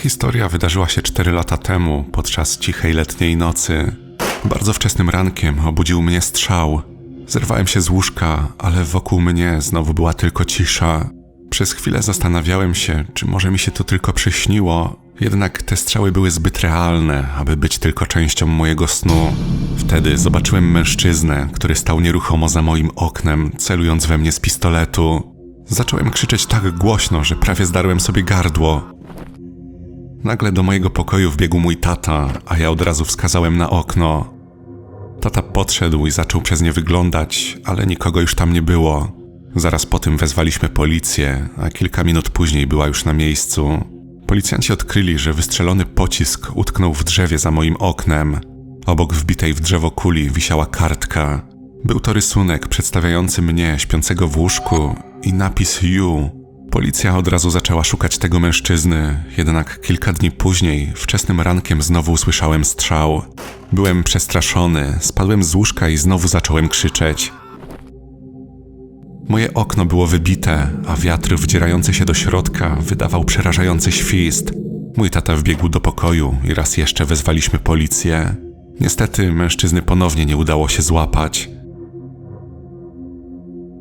historia wydarzyła się 4 lata temu, podczas cichej letniej nocy. Bardzo wczesnym rankiem obudził mnie strzał. Zerwałem się z łóżka, ale wokół mnie znowu była tylko cisza. Przez chwilę zastanawiałem się, czy może mi się to tylko przyśniło, jednak te strzały były zbyt realne, aby być tylko częścią mojego snu. Wtedy zobaczyłem mężczyznę, który stał nieruchomo za moim oknem, celując we mnie z pistoletu. Zacząłem krzyczeć tak głośno, że prawie zdarłem sobie gardło. Nagle do mojego pokoju wbiegł mój tata, a ja od razu wskazałem na okno. Tata podszedł i zaczął przez nie wyglądać, ale nikogo już tam nie było. Zaraz po tym wezwaliśmy policję, a kilka minut później była już na miejscu. Policjanci odkryli, że wystrzelony pocisk utknął w drzewie za moim oknem. Obok wbitej w drzewo kuli wisiała kartka. Był to rysunek przedstawiający mnie śpiącego w łóżku i napis You. Policja od razu zaczęła szukać tego mężczyzny, jednak kilka dni później, wczesnym rankiem, znowu usłyszałem strzał. Byłem przestraszony, spadłem z łóżka i znowu zacząłem krzyczeć. Moje okno było wybite, a wiatr wdzierający się do środka wydawał przerażający świst. Mój tata wbiegł do pokoju i raz jeszcze wezwaliśmy policję. Niestety mężczyzny ponownie nie udało się złapać.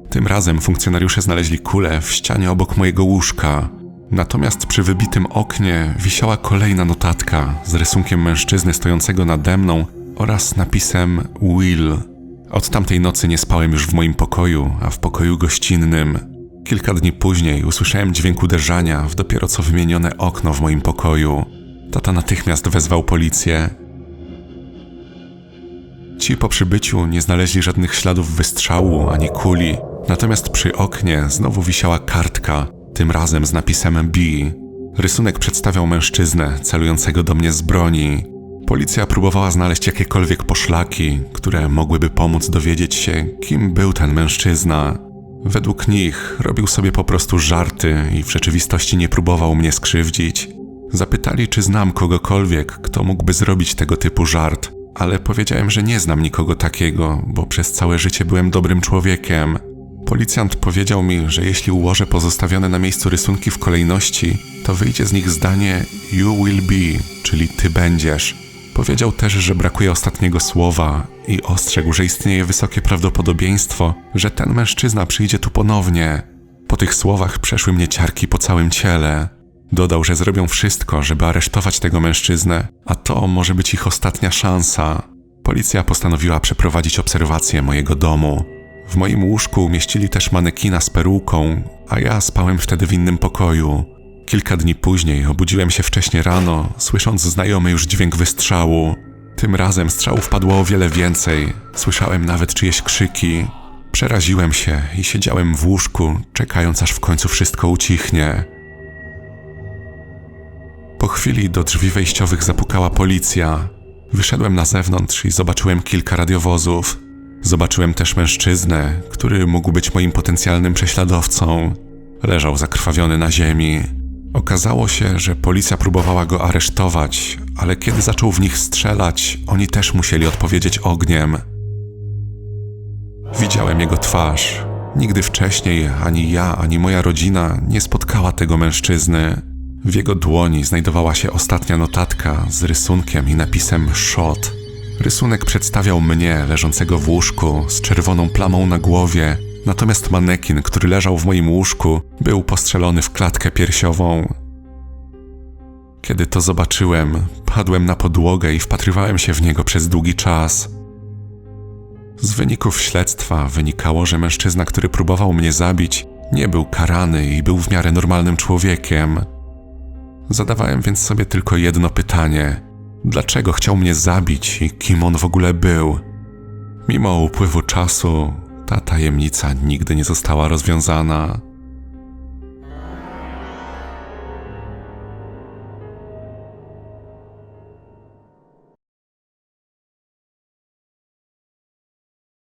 Tym razem funkcjonariusze znaleźli kulę w ścianie obok mojego łóżka. Natomiast przy wybitym oknie wisiała kolejna notatka z rysunkiem mężczyzny stojącego nade mną oraz napisem Will. Od tamtej nocy nie spałem już w moim pokoju, a w pokoju gościnnym. Kilka dni później usłyszałem dźwięk uderzania w dopiero co wymienione okno w moim pokoju. Tata natychmiast wezwał policję. Ci po przybyciu nie znaleźli żadnych śladów wystrzału ani kuli, natomiast przy oknie znowu wisiała kartka, tym razem z napisem B. Rysunek przedstawiał mężczyznę celującego do mnie z broni. Policja próbowała znaleźć jakiekolwiek poszlaki, które mogłyby pomóc dowiedzieć się, kim był ten mężczyzna. Według nich robił sobie po prostu żarty i w rzeczywistości nie próbował mnie skrzywdzić. Zapytali, czy znam kogokolwiek, kto mógłby zrobić tego typu żart, ale powiedziałem, że nie znam nikogo takiego, bo przez całe życie byłem dobrym człowiekiem. Policjant powiedział mi, że jeśli ułożę pozostawione na miejscu rysunki w kolejności, to wyjdzie z nich zdanie You will be, czyli ty będziesz. Powiedział też, że brakuje ostatniego słowa i ostrzegł, że istnieje wysokie prawdopodobieństwo, że ten mężczyzna przyjdzie tu ponownie. Po tych słowach przeszły mnie ciarki po całym ciele. Dodał, że zrobią wszystko, żeby aresztować tego mężczyznę, a to może być ich ostatnia szansa. Policja postanowiła przeprowadzić obserwację mojego domu. W moim łóżku umieścili też manekina z peruką, a ja spałem wtedy w innym pokoju. Kilka dni później obudziłem się wcześnie rano, słysząc znajomy już dźwięk wystrzału. Tym razem strzałów padło o wiele więcej. Słyszałem nawet czyjeś krzyki. Przeraziłem się i siedziałem w łóżku, czekając aż w końcu wszystko ucichnie. Po chwili do drzwi wejściowych zapukała policja. Wyszedłem na zewnątrz i zobaczyłem kilka radiowozów. Zobaczyłem też mężczyznę, który mógł być moim potencjalnym prześladowcą. Leżał zakrwawiony na ziemi. Okazało się, że policja próbowała go aresztować, ale kiedy zaczął w nich strzelać, oni też musieli odpowiedzieć ogniem. Widziałem jego twarz. Nigdy wcześniej ani ja, ani moja rodzina nie spotkała tego mężczyzny. W jego dłoni znajdowała się ostatnia notatka z rysunkiem i napisem Shot. Rysunek przedstawiał mnie leżącego w łóżku z czerwoną plamą na głowie, natomiast manekin, który leżał w moim łóżku, był postrzelony w klatkę piersiową. Kiedy to zobaczyłem, padłem na podłogę i wpatrywałem się w niego przez długi czas. Z wyników śledztwa wynikało, że mężczyzna, który próbował mnie zabić, nie był karany i był w miarę normalnym człowiekiem. Zadawałem więc sobie tylko jedno pytanie: dlaczego chciał mnie zabić i kim on w ogóle był? Mimo upływu czasu, ta tajemnica nigdy nie została rozwiązana.